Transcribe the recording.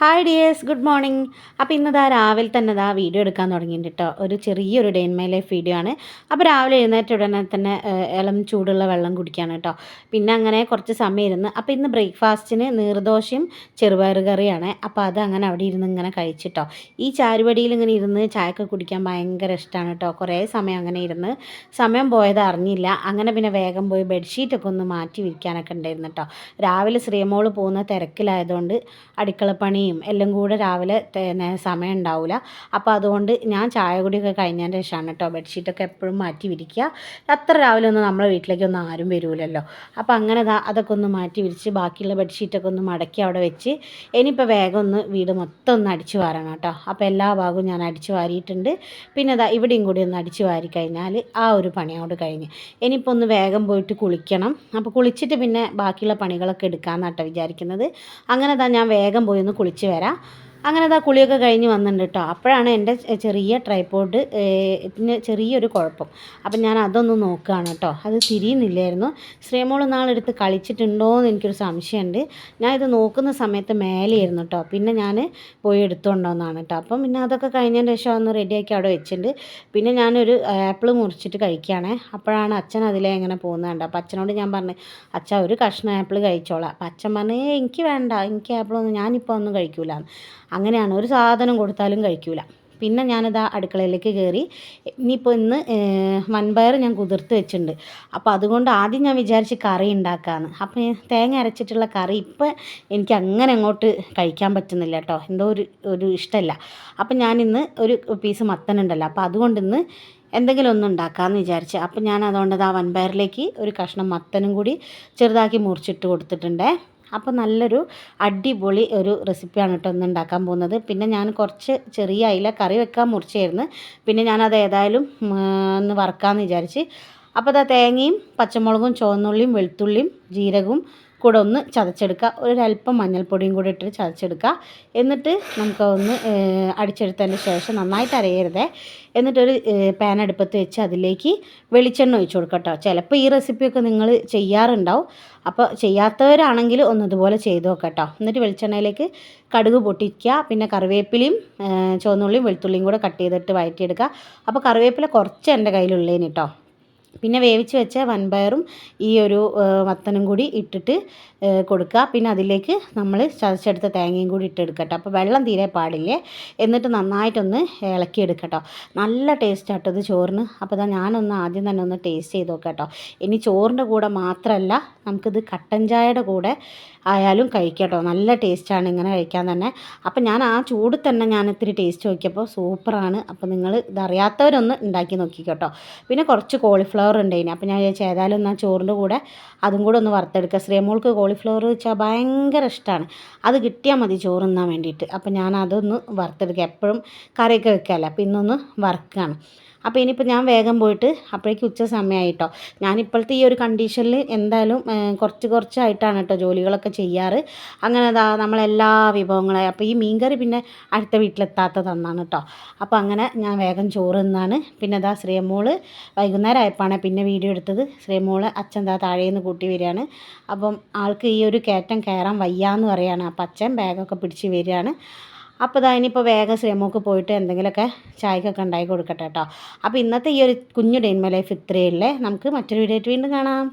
Hi dears good morning അപ്പോൾ ഇന്നതാ രാവിലെ തന്നെ ദാ വീഡിയോ എടുക്കാൻ തുടങ്ങിയിട്ടുണ്ട് കേട്ടോ ഒരു ചെറിയൊരു day in my life video ആണ്. അപ്പോൾ രാവിലെ എഴുന്നേറ്റ ഉടനെ തന്നെ ഇളം ചൂടുള്ള വെള്ളം കുടിക്കുകയാണ് കേട്ടോ പിന്നെ അങ്ങനെ കുറച്ച് സമയം ഇരുന്ന് അപ്പോൾ ഇന്ന് ബ്രേക്ക്ഫാസ്റ്റിന് നീർദോശയും ചെറുപയർ കറിയാണ്. അപ്പോൾ അത് അങ്ങനെ അവിടെ ഇരുന്ന് ഇങ്ങനെ കഴിച്ചിട്ടോ ഈ ചാരുപടിയിൽ ഇങ്ങനെ ഇരുന്ന് ചായയൊക്കെ കുടിക്കാൻ ഭയങ്കര ഇഷ്ടമാണ് കേട്ടോ കുറേ സമയം അങ്ങനെ ഇരുന്ന് സമയം പോയത് അറിഞ്ഞില്ല. അങ്ങനെ പിന്നെ വേഗം പോയി ബെഡ്ഷീറ്റൊക്കെ ഒന്ന് മാറ്റി വിരിക്കാനൊക്കെ ഉണ്ടായിരുന്നു കേട്ടോ രാവിലെ ശ്രീമോൾ പോകുന്ന തിരക്കിലായതുകൊണ്ട് അടുക്കളപ്പണിയും എല്ലാം കൂടെ രാവിലെ തെ- സമയം ഉണ്ടാവില്ല അപ്പോൾ അതുകൊണ്ട് ഞാൻ ചായ കുടിയൊക്കെ കഴിഞ്ഞതിന് ശേഷമാണ് കേട്ടോ ബെഡ്ഷീറ്റൊക്കെ എപ്പോഴും മാറ്റി വിരിക്കുക അത്ര രാവിലെ ഒന്നും നമ്മളെ വീട്ടിലേക്കൊന്നും ആരും വരൂലല്ലോ. അപ്പോൾ അങ്ങനെ അതൊക്കെ ഒന്ന് മാറ്റി വിരിച്ച് ബാക്കിയുള്ള ബെഡ്ഷീറ്റൊക്കെ ഒന്ന് മടക്കി അവിടെ വെച്ച് ഇനിയിപ്പോൾ വേഗം ഒന്ന് വീട് മൊത്തം ഒന്ന് അടിച്ചു വാരണം കേട്ടോ അപ്പോൾ എല്ലാ ഭാഗവും ഞാൻ അടിച്ചു വാരിയിട്ടുണ്ട്. പിന്നെ അതാ ഇവിടെയും കൂടി ഒന്ന് അടിച്ചു വാരി കഴിഞ്ഞാൽ ആ ഒരു പണിയോട് കഴിഞ്ഞ്. ഇനിയിപ്പോൾ ഒന്ന് വേഗം പോയിട്ട് കുളിക്കണം. അപ്പോൾ കുളിച്ചിട്ട് പിന്നെ ബാക്കിയുള്ള പണികളൊക്കെ എടുക്കാമെന്നാട്ടോ വിചാരിക്കുന്നത്. അങ്ങനെ ദാ ഞാൻ വേഗം പോയി ഒന്ന് കുളിച്ച് വരാം. അങ്ങനെ അതാ കുളിയൊക്കെ കഴിഞ്ഞ് വന്നിട്ടുണ്ട് കേട്ടോ അപ്പോഴാണ് എന്റെ ചെറിയ ട്രൈപോഡ് ചെറിയൊരു കുഴപ്പം. അപ്പം ഞാൻ അതൊന്ന് നോക്കുകയാണ് കേട്ടോ അത് തിരിയുന്നില്ലായിരുന്നു. ശ്രീമോൾ നാളെടുത്ത് കളിച്ചിട്ടുണ്ടോ എന്ന് എനിക്കൊരു സംശയമുണ്ട് ഞാൻ ഇത് നോക്കുന്ന സമയത്ത് മേലെയായിരുന്നു കേട്ടോ പിന്നെ ഞാൻ പോയി എടുത്തുകൊണ്ടോന്നാണ് കേട്ടോ അപ്പം പിന്നെ അതൊക്കെ കഴിഞ്ഞതിന് ശേഷം ഒന്ന് റെഡിയാക്കി അവിടെ വെച്ചിട്ടുണ്ട് പിന്നെ ഞാനൊരു ആപ്പിൾ മുറിച്ചിട്ട് കഴിക്കുകയാണേ. അപ്പോഴാണ് അച്ഛൻ അതിലേ ഇങ്ങനെ പോകുന്നത് അപ്പം അച്ഛനോട് ഞാൻ പറഞ്ഞു അച്ഛ ഒരു കഷ്ണം ആപ്പിൾ കഴിച്ചോളാം. അപ്പം അച്ഛൻ പറഞ്ഞു "ഏയ് എനിക്ക് വേണ്ട. എനിക്ക് ആപ്പിളൊന്നും ഞാനിപ്പോൾ ഒന്നും കഴിക്കൂല അങ്ങനെയാണ്. ഒരു സാധനം കൊടുത്താലും കഴിക്കൂല. പിന്നെ ഞാനിതാ അടുക്കളയിലേക്ക് കയറി ഇനിയിപ്പോൾ ഇന്ന് വൻപയർ ഞാൻ കുതിർത്ത് വെച്ചിട്ടുണ്ട്. അപ്പോൾ അതുകൊണ്ട് ആദ്യം ഞാൻ വിചാരിച്ച് കറി ഉണ്ടാക്കാമെന്ന് അപ്പോൾ തേങ്ങ അരച്ചിട്ടുള്ള കറി ഇപ്പം എനിക്ക് അങ്ങനെ അങ്ങോട്ട് കഴിക്കാൻ പറ്റുന്നില്ല കേട്ടോ എന്തോ ഒരു ഒരു ഇഷ്ടമല്ല അപ്പം ഇന്ന് ഒരു പീസ് മത്തനുണ്ടല്ലോ അപ്പോൾ അതുകൊണ്ട് ഇന്ന് എന്തെങ്കിലും ഒന്ന് ഉണ്ടാക്കാമെന്ന് വിചാരിച്ച്. അപ്പം ഞാൻ അതുകൊണ്ട് ആ വൻപയറിലേക്ക് ഒരു കഷ്ണം മത്തനും കൂടി ചെറുതാക്കി മുറിച്ചിട്ട് കൊടുത്തിട്ടുണ്ടേ. അപ്പോൾ നല്ലൊരു അടിപൊളി ഒരു റെസിപ്പിയാണ് കേട്ടോ ഇന്ന് ഉണ്ടാക്കാൻ പോകുന്നത്. പിന്നെ ഞാൻ കുറച്ച് ചെറിയ അയില കറി വെക്കാൻ മുറിച്ചായിരുന്നു. പിന്നെ ഞാനത് ഏതായാലും ഒന്ന് വറക്കാമെന്ന് വിചാരിച്ച്. അപ്പോൾ അതാ തേങ്ങയും പച്ചമുളകും ചുവന്നുള്ളിയും വെളുത്തുള്ളിയും ജീരകവും കൂടെ ഒന്ന് ചതച്ചെടുക്കുക. ഒരല്പം മഞ്ഞൾപ്പൊടിയും കൂടെ ഇട്ട് ചതച്ചെടുക്കുക. എന്നിട്ട് നമുക്ക് ഒന്ന് അടിച്ചെടുത്തതിന് ശേഷം നന്നായിട്ട് അരയരുതേ. എന്നിട്ടൊരു പാൻ അടുപ്പത്ത് വെച്ച് അതിലേക്ക് വെളിച്ചെണ്ണ ഒഴിച്ചു കൊടുക്കുക കേട്ടോ. ചിലപ്പോൾ ഈ റെസിപ്പിയൊക്കെ നിങ്ങൾ ചെയ്യാറുണ്ടാവും. അപ്പോൾ ചെയ്യാത്തവരാണെങ്കിൽ ഒന്ന് ഇതുപോലെ ചെയ്ത് നോക്കാം കേട്ടോ. എന്നിട്ട് വെളിച്ചെണ്ണയിലേക്ക് കടുക് പൊട്ടിക്കുക. പിന്നെ കറിവേപ്പിലയും ചുവന്നുള്ളിയും വെളുത്തുള്ളിയും കൂടെ കട്ട് ചെയ്തിട്ട് വഴറ്റിയെടുക്കുക. അപ്പോൾ കറിവേപ്പില കുറച്ച് എന്റെ കയ്യിലുള്ളതിന് കേട്ടോ. പിന്നെ വേവിച്ച് വെച്ച വൻപയറും ഈ ഒരു വത്തനും കൂടി ഇട്ടിട്ട് കൊടുക്കുക. പിന്നെ അതിലേക്ക് നമ്മൾ ചതച്ചെടുത്ത തേങ്ങയും കൂടി ഇട്ടെടുക്കട്ടോ അപ്പോൾ വെള്ളം തീരെ പാടില്ലേ? എന്നിട്ട് നന്നായിട്ടൊന്ന് ഇളക്കിയെടുക്കട്ടോ. നല്ല ടേസ്റ്റ് ആട്ടോ ഇത് ചോറിന്. അപ്പോൾ ഇതാ ഞാനൊന്ന് ആദ്യം തന്നെ ഒന്ന് ടേസ്റ്റ് ചെയ്ത് നോക്കട്ടോ ഇനി ചോറിന്റെ കൂടെ മാത്രമല്ല നമുക്കിത് കട്ടൻ ചായയുടെ കൂടെ ആയാലും കഴിക്കട്ടോ നല്ല ടേസ്റ്റാണ് ഇങ്ങനെ കഴിക്കാൻ തന്നെ. അപ്പം ഞാൻ ആ ചൂട് തന്നെ ഞാൻ ഇത്തിരി ടേസ്റ്റ് നോക്കിയപ്പോൾ സൂപ്പറാണ്. അപ്പോൾ നിങ്ങൾ ഇതറിയാത്തവരൊന്ന് ഉണ്ടാക്കി നോക്കിക്കോട്ടോ പിന്നെ കുറച്ച് കോളിഫ്ലവർ ഉണ്ടായിന്. അപ്പോൾ ഞാൻ വിചാരിച്ചു ഏതായാലും എന്നാൽ ചോറിന്റെ കൂടെ അതും കൂടെ ഒന്ന് വറുത്തെടുക്കുക ശ്രീമോൾക്ക് കോളിഫ്ലവർ വെച്ചാൽ ഭയങ്കര ഇഷ്ടമാണ് അത് കിട്ടിയാൽ മതി ചോറ് തിന്നാൻ വേണ്ടിയിട്ട്. അപ്പോൾ ഞാൻ അതൊന്ന് വറുത്തെടുക്കുക എപ്പോഴും കറിയൊക്കെ വെക്കാമല്ലോ അപ്പോൾ ഇന്നൊന്ന് വറുക്കുകയാണ് അപ്പോൾ ഇനിയിപ്പോൾ ഞാൻ വേഗം പോയിട്ട് അപ്പോഴേക്ക് ഉച്ച സമയമായിട്ടോ. ഞാനിപ്പോഴത്തെ ഈ ഒരു കണ്ടീഷനിൽ എന്തായാലും കുറച്ച് കുറച്ചായിട്ടാണ് കേട്ടോ ജോലികളൊക്കെ ചെയ്യാറ്. അങ്ങനെ അതാ നമ്മളെല്ലാ വിഭവങ്ങളും അപ്പോൾ ഈ മീൻകറി പിന്നെ അടുത്ത വീട്ടിലെത്താത്ത തന്നാണ് കേട്ടോ. അപ്പോൾ അങ്ങനെ ഞാൻ വേഗം ചോറ് നിന്നാണ് പിന്നെ അതാ ശ്രീമോൾ വൈകുന്നേരം ആയപ്പോഴാണ് പിന്നെ വീഡിയോ എടുത്തത്. ശ്രീമോൾ അച്ഛൻ ദാ താഴേന്ന് കൂട്ടി വരികയാണ്. അപ്പം ആൾക്ക് ഈ ഒരു കയറ്റം കയറാൻ വയ്യാന്ന് പറയാണ്. അപ്പം അച്ഛൻ ബാഗൊക്കെ പിടിച്ച് വരികയാണ്. അപ്പോൾ ഇതാ ഇനിയിപ്പോൾ വേഗം ശ്രമമൊക്കെ പോയിട്ട് എന്തെങ്കിലുമൊക്കെ ചായക്കൊക്കെ ഉണ്ടാക്കി കൊടുക്കട്ടെ കേട്ടോ അപ്പോൾ ഇന്നത്തെ ഈ ഒരു കുഞ്ഞു ഡെയിൻമ ലൈഫ് ഇത്രയേ ഉള്ളേ. നമുക്ക് മറ്റൊരു വീഡിയോ ആയിട്ട് വീണ്ടും കാണാം.